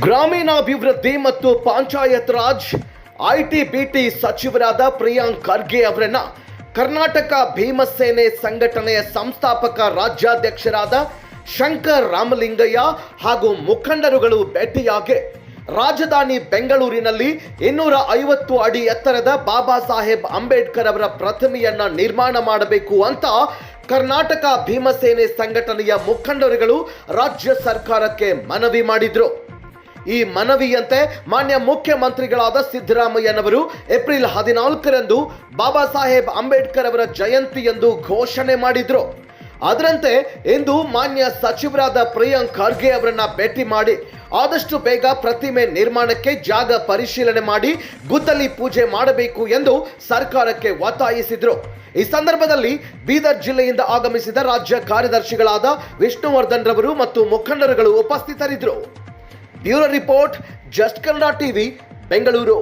ಗ್ರಾಮೀಣಾಭಿವೃದ್ಧಿ ಮತ್ತು panchayat Raj IT BT ಸಚಿವರಾದ ಪ್ರಿಯಾಂಕ್ ಖರ್ಗೆ ಅವರನ್ನ ಕರ್ನಾಟಕ ಭೀಮಸೇನೆ ಸಂಘಟನೆಯ ಸಂಸ್ಥಾಪಕ ರಾಜ್ಯಾಧ್ಯಕ್ಷರಾದ ಶಂಕರ್ ರಾಮಲಿಂಗಯ್ಯ ಹಾಗೂ ಮುಖಂಡರುಗಳು ಭೇಟಿಯಾಗಿ ರಾಜಧಾನಿ ಬೆಂಗಳೂರಿನಲ್ಲಿ ಇನ್ನೂರ ಐವತ್ತು ಅಡಿ ಎತ್ತರದ ಬಾಬಾ ಸಾಹೇಬ್ ಅಂಬೇಡ್ಕರ್ ಅವರ ಪ್ರತಿಮೆಯನ್ನ ನಿರ್ಮಾಣ ಮಾಡಬೇಕು ಅಂತ ಕರ್ನಾಟಕ ಭೀಮಸೇನೆ ಸಂಘಟನೆಯ ಮುಖಂಡರುಗಳು ರಾಜ್ಯ ಸರ್ಕಾರಕ್ಕೆ ಮನವಿ ಮಾಡಿದ್ರು. ಈ ಮನವಿಯಂತೆ ಮಾನ್ಯ ಮುಖ್ಯಮಂತ್ರಿಗಳಾದ ಸಿದ್ದರಾಮಯ್ಯನವರು ಏಪ್ರಿಲ್ ಹದಿನಾಲ್ಕರಂದು ಬಾಬಾ ಸಾಹೇಬ್ ಅಂಬೇಡ್ಕರ್ ಅವರ ಜಯಂತಿ ಎಂದು ಘೋಷಣೆ ಮಾಡಿದ್ರು. ಅದರಂತೆ ಇಂದು ಮಾನ್ಯ ಸಚಿವರಾದ ಪ್ರಿಯಾಂಕ್ ಖರ್ಗೆ ಅವರನ್ನ ಭೇಟಿ ಮಾಡಿ ಆದಷ್ಟು ಬೇಗ ಪ್ರತಿಮೆ ನಿರ್ಮಾಣಕ್ಕೆ ಜಾಗ ಪರಿಶೀಲನೆ ಮಾಡಿ ಗುದ್ದಲಿ ಪೂಜೆ ಮಾಡಬೇಕು ಎಂದು ಸರ್ಕಾರಕ್ಕೆ ಒತ್ತಾಯಿಸಿದ್ರು. ಈ ಸಂದರ್ಭದಲ್ಲಿ ಬೀದರ್ ಜಿಲ್ಲೆಯಿಂದ ಆಗಮಿಸಿದ ರಾಜ್ಯ ಕಾರ್ಯದರ್ಶಿಗಳಾದ ವಿಷ್ಣುವರ್ಧನ್ ರವರು ಮತ್ತು ಮುಖಂಡರುಗಳು ಉಪಸ್ಥಿತರಿದ್ದರು. Bureau report just Kannada TV Bengaluru.